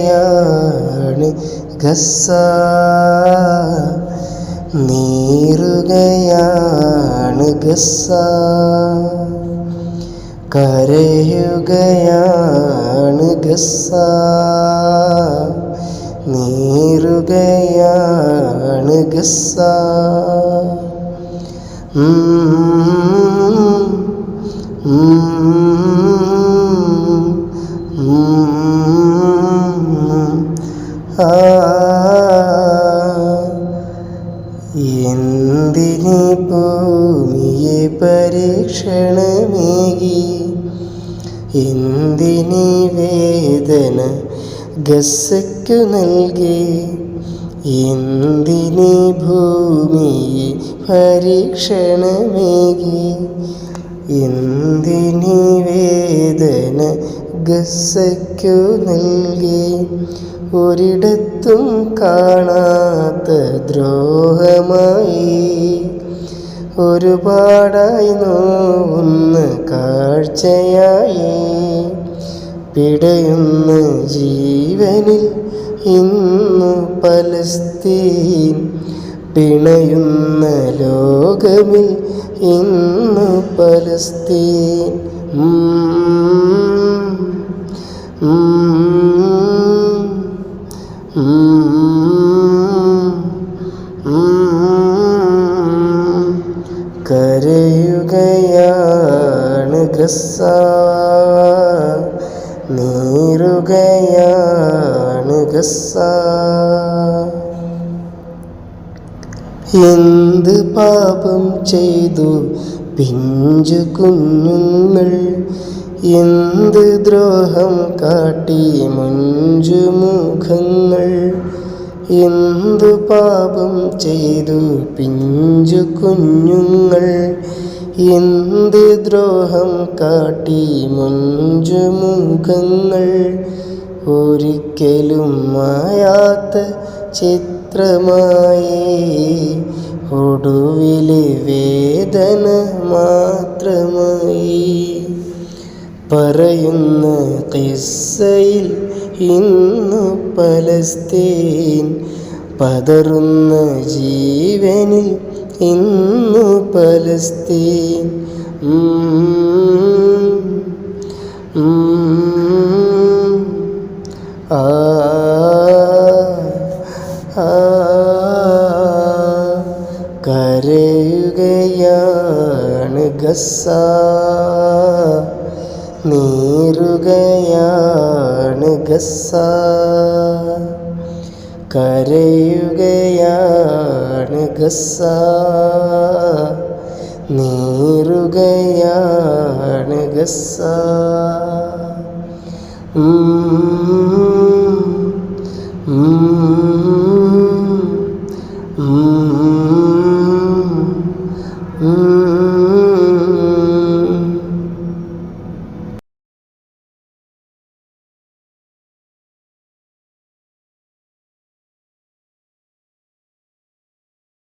കരയുകയാണ് ഗസ്സ നീറുകയാണ് ഗസ കരയുകയാണ് ഗസ നീറുകയാണ് ഗസ്സ എന്തിനി ഭൂമിയെ പരീക്ഷണമേകി? എന്തിനി വേദന ഗസ്സയ്ക്കു നൽകി? എന്തിനി ഭൂമിയെ പരീക്ഷണമേകി? എന്തിനി വേദന ഗസ്സയ്ക്കു നൽകി? ഒരിടത്തും കാണാത്ത ദ്രോഹമായി ഒരുപാടായി നോവുന്ന കാഴ്ചയായി പിടയുന്ന ജീവനിൽ ഇന്നു പലസ്തീൻ പിണയുന്ന ലോകമിൽ ഇന്നു പലസ്തീൻ. കരയുകയാണ് ഗസ നീറുകയാണ് ഗസ എന്ത് പാപം ചെയ്തു പിഞ്ചു കുഞ്ഞുങ്ങൾ? എന്ത് ദ്രോഹം കാട്ടി മുഞ്ചുമുഖങ്ങൾ എന്തു പാപം ചെയ്തു പിഞ്ചു കുഞ്ഞുങ്ങൾ? എന്ത് ദ്രോഹം കാട്ടി മുഞ്ചു മുഖങ്ങൾ? ഒരിക്കലും മായാത്ത ചിത്രമായി ഒടുവിലെ വേദന മാത്രമായി. പറയുന്ന കിസ്സയിൽ ഇന്നു പലസ്തീൻ പതറുന്ന ജീവനിൽ ഇന്നു പലസ്തീൻ. ആ കരയുകയാണ് ഗസ്സ നീറുകയാണ് ഗസ. കരയുകയാണ് ഗസ. നീറുകയാണ് ഗസ. Mm-hmm.